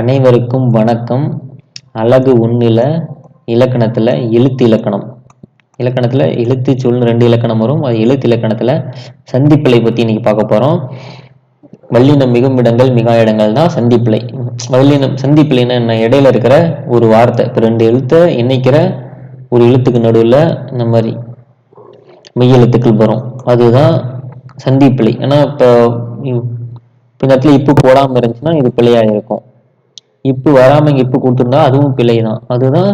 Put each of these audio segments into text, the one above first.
அனைவருக்கும் வணக்கம். அழகு ஒன்றில் இலக்கணத்தில் எழுத்து இலக்கணம். இலக்கணத்தில் எழுத்து சொல் ரெண்டு இலக்கணம் வரும். அது எழுத்து இலக்கணத்தில் சந்திப்பிழை பற்றி இன்னைக்கு பார்க்க போகிறோம் வல்லினம் மிகும் இடங்கள் மிகா இடங்கள் தான் சந்திப்பிழை வல்லினம் சந்திப்பிழைன்னா என்ன? இடையில இருக்கிற ஒரு வார்த்தை இப்போ ரெண்டு எழுத்தை இணைக்கிற ஒரு எழுத்துக்கு நடுவில் இந்த மாதிரி மெய் எழுத்துக்கள் வரும். அதுதான் சந்திப்பிழை ஏன்னா இப்போ இப்போ இந்த இடத்துல போடாமல் இருந்துச்சுன்னா இது பிழையாக இருக்கும். இப்பு வராமல் இங்கே இப்பு கொடுத்துருந்தா அதுவும் பிழை தான் அதுதான்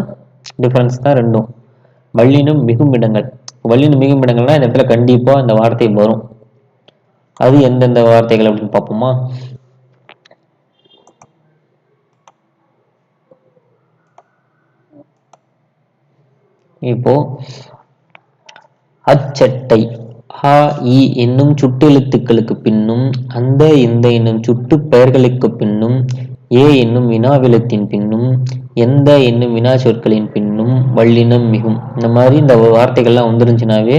டிஃப்ரென்ஸ் தான் ரெண்டும். வள்ளினும் மிகும் இடங்கள். வள்ளினும் மிகும் இடங்கள்னா இந்த இடத்துல கண்டிப்பாக இந்த வார்த்தை வரும். அது எந்தெந்த வார்த்தைகள் அப்படின்னு பார்ப்போமா? இப்போ அச்சட்டை ஆ இ என்னும் சுட்டெழுத்துக்களுக்கு பின்னும் அந்த இந்த என்னும் சுட்டு பெயர்களுக்கு பின்னும் ஏ என்னும் வினாவிலத்தின் பின்னும் எந்த என்னும் வினா சொற்களின் பின்னும் வல்லினம் மிகும். இந்த மாதிரி இந்த வார்த்தைகள்லாம் வந்துருந்துச்சுனாவே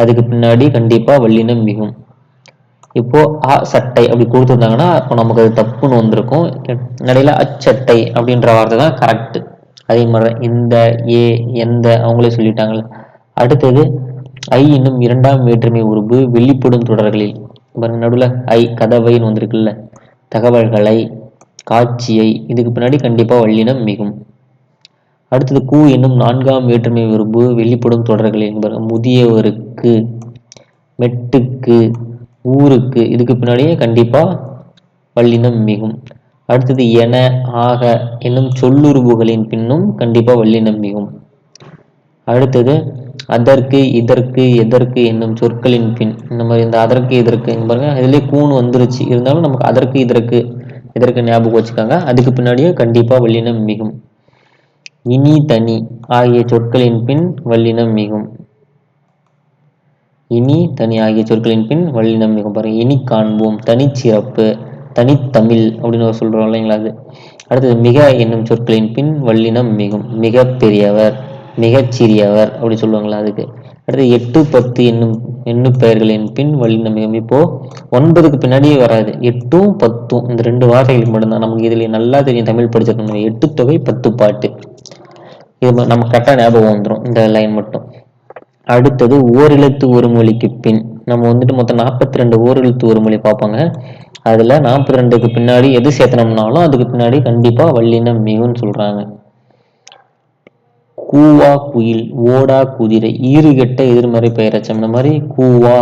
அதுக்கு பின்னாடி கண்டிப்பா வல்லினம் மிகும். இப்போ ஆ சட்டை அப்படி கொடுத்துருந்தாங்கன்னா அப்போ நமக்கு அது தப்புன்னு வந்திருக்கும். இடையில அச்சட்டை அப்படின்ற வார்த்தை தான் கரெக்ட் அதே மாதிரி தான் இந்த ஏ எந்த அவங்களே சொல்லிட்டாங்களே அடுத்தது ஐ இன்னும் இரண்டாம் வேற்றுமை உருபு வெளிப்படும் தொடர்களில். பாருங்க நடுவில் ஐ கதவைன்னு வந்திருக்குல்ல. தகவல்களை காட்சியை இதுக்கு பின்னாடி கண்டிப்பா வல்லினம் மிகும். அடுத்தது கூ என்னும் நான்காம் வேற்றுமை உருபு வெளிப்படும் தொடர்கள் என்பது முதியவருக்கு மெட்டுக்கு ஊருக்கு இதுக்கு பின்னாடியே கண்டிப்பா வல்லினம் மிகும். அடுத்தது என ஆக என்னும் சொல்லுருபுகளின் பின்னும் கண்டிப்பா வல்லினம் மிகும். அடுத்தது அதற்கு இதற்கு எதற்கு என்னும் சொற்களின் பின் இந்த மாதிரி இந்த அதற்கு இதற்கு பாருங்க இதுலயே கூண் வந்துருச்சு. இருந்தாலும் நமக்கு அதற்கு இதற்கு இதற்கு ஞாபகம் வச்சுக்காங்க. அதுக்கு பின்னாடியே கண்டிப்பா வல்லினம் மிகும். இனி தனி ஆகிய சொற்களின் பின் வல்லினம் மிகும். இனி தனி ஆகிய சொற்களின் பின் வல்லினம் மிகும். பாருங்க இனி காண்போம். தனிச்சிறப்பு தனித்தமிழ் அப்படின்னு சொல்றோம் இல்லைங்களா அது? அடுத்தது மிக என்னும் சொற்களின் பின் வல்லினம் மிகும். மிக பெரியவர் மிகச் சிறியவர் அப்படி சொல்லுவாங்களா அதுக்கு? அடுத்து எட்டு பத்து என்னும் என்னும் பெயர்களின் பின் வழி நம்ம இப்போ ஒன்பதுக்கு பின்னாடியே வராது. எட்டும் பத்தும் இந்த ரெண்டு வார்த்தைகளுக்கு மட்டும்தான். நமக்கு இதுல நல்லா தெரியும் தமிழ் படிச்சிருக்கணும் எட்டு தொகை பத்து பாட்டு. இது நம்ம கரெக்டாக ஞாபகம் வந்துடும் இந்த லைன் மட்டும். அடுத்தது ஓரெழுத்து ஒரு மொழிக்கு பின். நம்ம வந்துட்டு மொத்தம் நாற்பத்தி ரெண்டு ஓரெழுத்து ஒரு மொழி பார்ப்பாங்க. அதுல நாற்பத்தி ரெண்டுக்கு பின்னாடி எது சேர்த்தனம்னாலும் அதுக்கு பின்னாடி கண்டிப்பா வள்ளினம் மிகுன்னு சொல்றாங்க. கூவா குயில் ஓடா குதிரை ஈறுகட்ட எதிர்மறை பெயரச்சம். இந்த மாதிரி கூவா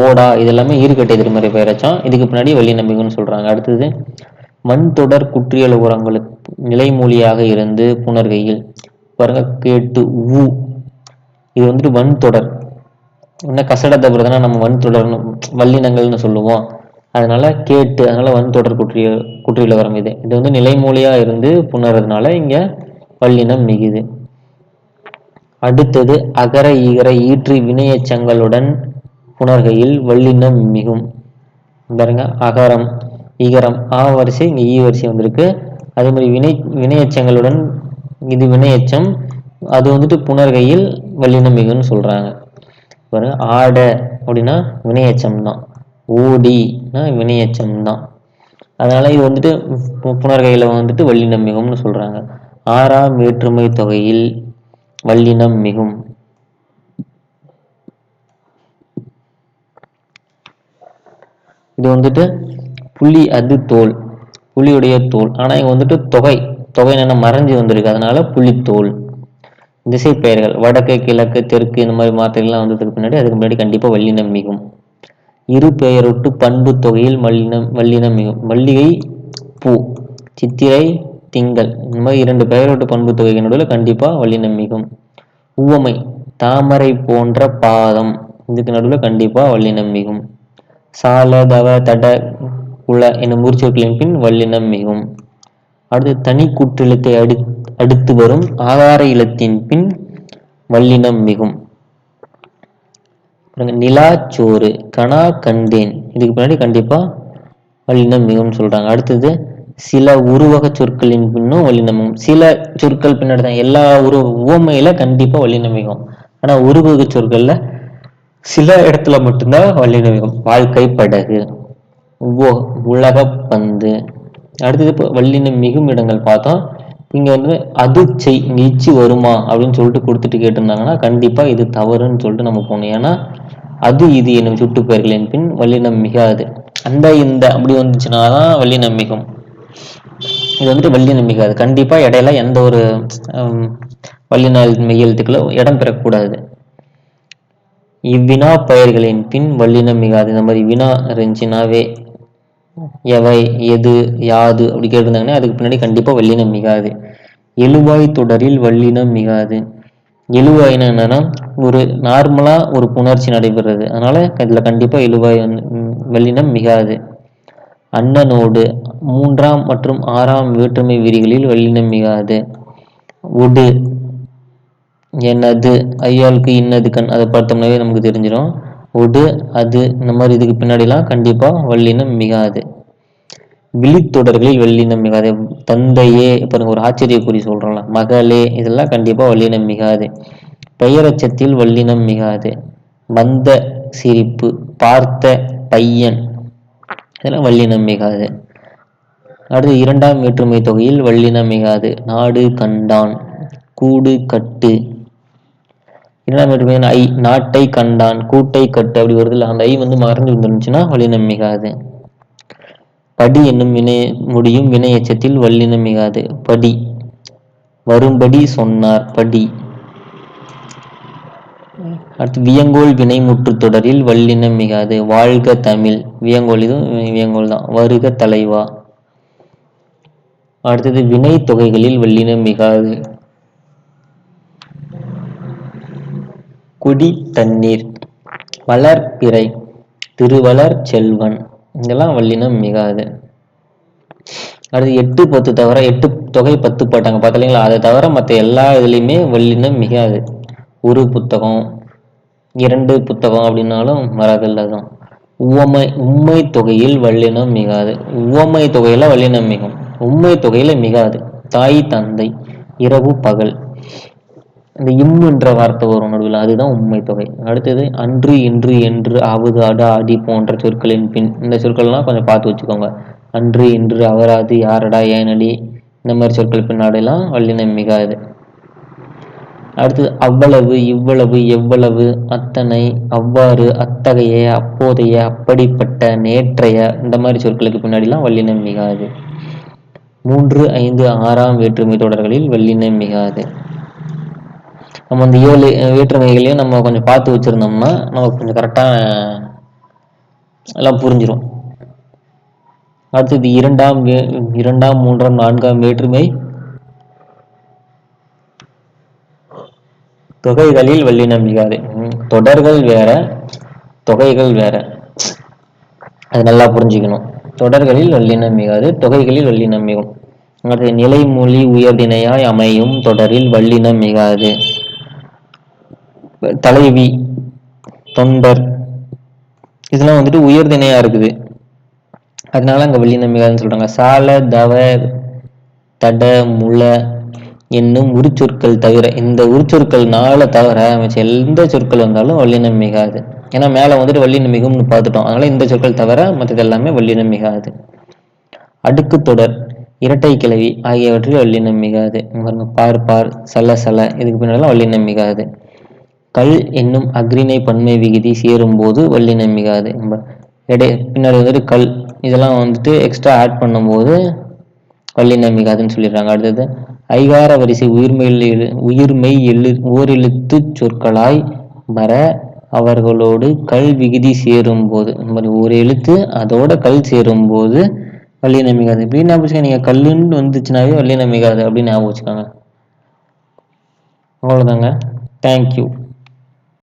ஓடா இதெல்லாமே ஈறுகட்ட எதிர்மறை பெயரச்சம் இதுக்கு பின்னாடி வள்ளி நம்பிக்கைன்னு சொல்றாங்க. அடுத்தது மண் தொடர் குற்றியல் உரங்களுக்கு நிலைமொழியாக இருந்து புணர்கையில் பாருங்க கேட்டு ஊ இது வந்துட்டு வன் தொடர். என்ன கசடத்தை தவிர நம்ம வன் தொடர்னு வல்லினங்கள்னு சொல்லுவோம். அதனால கேட்டு அதனால வன் தொடர் குற்றிய குற்றியல வரம் இது. இது வந்து நிலைமொழியா இருந்து புணர்றதுனால இங்க வல்லினம் மிகுது. அடுத்தது அகர ஈகர ஈற்று வினையச்சங்களுடன் புணர்கையில் வல்லினம் மிகும். பாருங்க அகரம் ஈகரம் ஆ வரிசை இங்கே ஈ வரிசை வந்திருக்கு. அதே மாதிரி வினை வினையச்சங்களுடன் இது வினையச்சம் அது வந்துட்டு புணர்கையில் வல்லினம் மிகுன்னு சொல்றாங்க. பாருங்க ஆட அப்படின்னா வினையச்சம் தான் ஓடினா வினையச்சம் தான் அதனால இது வந்துட்டு பு- வந்துட்டு வல்லினம் மிகும்னு சொல்றாங்க. ஆறாம் வேற்றுமை தொகையில் வல்லினம் மிகும். இது வந்துட்டு புலி அது தோல் புலியுடைய தோல். ஆனா இங்க வந்துட்டு தொகை தொகை என்ன மறைஞ்சு வந்திருக்கு. அதனால புலித்தோல். திசை பெயர்கள் வடக்கு கிழக்கு தெற்கு இந்த மாதிரி வார்த்தைகள்லாம் வந்ததுக்கு பின்னாடி அதுக்கு முன்னாடி கண்டிப்பா வல்லினம் மிகும். இரு பெயரொட்டு பண்பு தொகையில் வல்லினம் வல்லினம் மிகும். மல்லிகை பூ சித்திரை திங்கள். இந்த மாதிரி இரண்டு பெயரோட்டு பண்பு தொகைக்கு நடுவில் கண்டிப்பாக வள்ளினம் மிகும் உவமை தாமரை போன்ற பாதம். இதுக்கு நடுவில் கண்டிப்பாக வள்ளினம் மிகும் சால தவ தட குல என்னும் முறிச்சொற்களின் பின் வல்லினம் மிகும் அடுத்து தனி கூற்றெழுத்தை அடு அடுத்து வரும் ஆகார இலத்தின் பின் வல்லினம் மிகும் நிலாச்சோறு கனா கண்டேன். இதுக்கு பின்னாடி கண்டிப்பா வல்லினம் மிகும்னு சொல்றாங்க. அடுத்தது சில உருவக சொற்களின் பின்னும் வல்லினம் சில சொற்கள் பின்னாடி தான் எல்லா உருவ உவமையில கண்டிப்பா வல்லினம் ஆனா உருவக சொற்கள்ல சில இடத்துல மட்டும்தான் வல்லினமிகும் வாழ்க்கை படகு உலக உலகப் பந்து. அடுத்தது இப்போ வல்லினம் மிகும் இடங்கள் பார்த்தோம் இங்க வந்து அது செய் நீச்சி வருமா அப்படின்னு சொல்லிட்டு கொடுத்துட்டு கேட்டிருந்தாங்கன்னா கண்டிப்பா இது தவறுன்னு சொல்லிட்டு நம்ம போகணும். ஏன்னா அது இது என்னும் சுட்டு பெயர்களின் பின் வல்லினம் மிகாது அந்த இந்த அப்படி வந்துச்சுன்னா தான் வல்லினம் மிகும் இது வந்துட்டு வல்லினம் மிகாது கண்டிப்பா இடையில எந்த ஒரு வள்ளி நாள் மெய்யெழுத்துக்களும் இடம் பெறக்கூடாது. இவ்வினா பயிர்களின் பின் வள்ளினம் மிகாது இந்த மாதிரி வினா இருந்துச்சுனாவே எவை எது யாது அப்படி கேட்டிருந்தாங்கன்னா அதுக்கு பின்னாடி கண்டிப்பா வல்லினம் மிகாது எழுவாய் தொடரில் வல்லினம் மிகாது எழுவாய்னா என்னன்னா ஒரு நார்மலா ஒரு புணர்ச்சி நடைபெறுறது. அதனால இதுல கண்டிப்பா எழுவாய் வந்து, வல்லினம் மிகாது அண்ணனோடு மூன்றாம் மற்றும் ஆறாம் வேற்றுமை விரிகளில் வல்லினம் மிகாது. உடு. என்னது? ஐயாளுக்கு இன்னது கண். அதை பார்த்தோம்னாவே நமக்கு தெரிஞ்சிடும் உடு அது. இந்த மாதிரி இதுக்கு பின்னாடிலாம் கண்டிப்பாக வல்லினம் மிகாது. விழித்தொடர்களில் வல்லினம் மிகாது. தந்தையே பாருங்க ஒரு ஆச்சரிய குறி சொல்றோம்ல. மகளே இதெல்லாம் கண்டிப்பாக வல்லினம் மிகாது. பெயரச்சத்தில் வல்லினம் மிகாது. வந்த சிரிப்பு. பார்த்த பையன். இதெல்லாம் வல்லினம் மிகாது. அடுத்து இரண்டாம் வேற்றுமை தொகையில் வல்லினம் மிகாது நாடு கண்டான் கூடு கட்டு. இரண்டாம் வேற்றுமை ஐ நாட்டை கண்டான் கூட்டை கட்டு அப்படி வருதுல்ல அந்த ஐ வந்து மறந்து வந்துருந்துச்சுன்னா வல்லினம் மிகாது. படி என்னும் வினை முடியும் வினை எச்சத்தில் வல்லினம் மிகாது. படி வரும்படி சொன்னார் படி. அடுத்து வியங்கோல் வினைமுற்று தொடரில் வல்லினம் மிகாது வாழ்க தமிழ். வியங்கோல் இதுவும் வியங்கோல் தான். வருக தலைவா. அடுத்தது வினை தொகைகளில் வல்லினம் மிகாது. குடி தண்ணீர் வளர்பிறை திருவளர் செல்வன் இதெல்லாம் வல்லினம் மிகாது. அடுத்து எட்டு பத்து தவிர எட்டு தொகை பத்து போட்டாங்க. பார்த்தீங்களா அதை தவிர மற்ற எல்லா இதுலேயுமே வல்லினம் மிகாது. ஒரு புத்தகம் இரண்டு புத்தகம் அப்படின்னாலும் வராதில்ல தான் உவமை உண்மை தொகையில் வல்லினம் மிகாது. உவமை தொகையில வல்லினம் மிகும். உண்மை தொகையில மிகாது. தாய் தந்தை இரவு பகல். இந்த இம்முன்ற வார்த்தை வரும் நடுவில். அதுதான் உண்மை தொகை. அடுத்தது அன்று இன்று என்று அவது அட அடி போன்ற சொற்களின் பின் இந்த சொற்கள்லாம் கொஞ்சம் பார்த்து வச்சுக்கோங்க. அன்று இன்று அவராது யாரடா ஏனடி இந்த மாதிரி சொற்கள் பின்னாடிலாம் வல்லினம் மிகாது. அடுத்தது அவ்வளவு இவ்வளவு எவ்வளவு அத்தனை அவ்வாறு அத்தகைய அப்போதைய அப்படிப்பட்ட நேற்றைய இந்த மாதிரி சொற்களுக்கு பின்னாடிலாம் வல்லினம் மிகாது. மூன்று ஐந்து ஆறாம் வேற்றுமை தொடர்களில் வல்லினம் மிகாது. நம்ம அந்த ஏழு வேற்றுமைகளையும் நம்ம கொஞ்சம் பார்த்து வச்சிருந்தோம்னா நமக்கு கொஞ்சம் கரெக்டாக எல்லாம் புரிஞ்சிடும் அடுத்தது இரண்டாம் வே- இரண்டாம் மூன்றாம் நான்காம் வேற்றுமை. தொகைகளில் வெள்ளினம் மிகாது. ம், தொடர்கள் வேற தொகைகள் வேற. அது நல்லா புரிஞ்சுக்கணும். தொடர்களில் வல்லினம் மிகாது தொகைகளில் வல்லினம் மிகும். அடுத்து நிலைமொழி உயர்தினையாய் அமையும் தொடரில் வல்லினம் மிகாது. தலைவி தொண்டர் இதெல்லாம் வந்துட்டு உயர்திணையா இருக்குது. அதனால அங்க வல்லினம் மிகாதுன்னு சொல்றாங்க. சால தவ தட முள என்னும் உரிச்சொற்கள் தவிர இந்த உரிச்சொற்கள் நாளை தவிர மிச்ச எந்த சொற்கள் வந்தாலும் வல்லினம் மிகாது. ஏன்னா மேல வந்துட்டு வள்ளின மிகும்னு பார்த்துட்டோம். அதனால இந்த சொற்கள் தவிர மற்றது எல்லாமே வல்லினம் மிகாது அடுக்கு தொடர் இரட்டை கிளவி ஆகியவற்றில் வள்ளினம் மிகாது பாருங்க பார் பார் சல சல இதுக்கு பின்னாலாம் வள்ளினம் மிகாது கல் என்னும் அக்ரிணை பன்மை விகுதி சேரும் போது வள்ளினம் மிகாது நம்ம இடை பின்னாடி வந்துட்டு கல் இதெல்லாம் வந்துட்டு எக்ஸ்ட்ரா ஆட் பண்ணும்போது வள்ளினம் மிகாதுன்னு சொல்லிடுறாங்க. அடுத்தது ஐகார வரிசை உயிர்மெய் எழு உயிர்மெய் எழு ஓரெழுத்து சொற்களாய் வர அவர்களோடு கல் விகுதி சேரும் போது மாதிரி ஒரு எழுத்து அதோட கல் சேரும் போது வல்லினம் நம்பிக்காது இப்படி ஞாபகம் நீங்க கல்லுன்னு வந்துச்சுனாவே வள்ளி நம்பிக்காது அப்படின்னு ஞாபகம் வச்சுக்கோங்க. அவ்வளோதாங்க தேங்க்யூ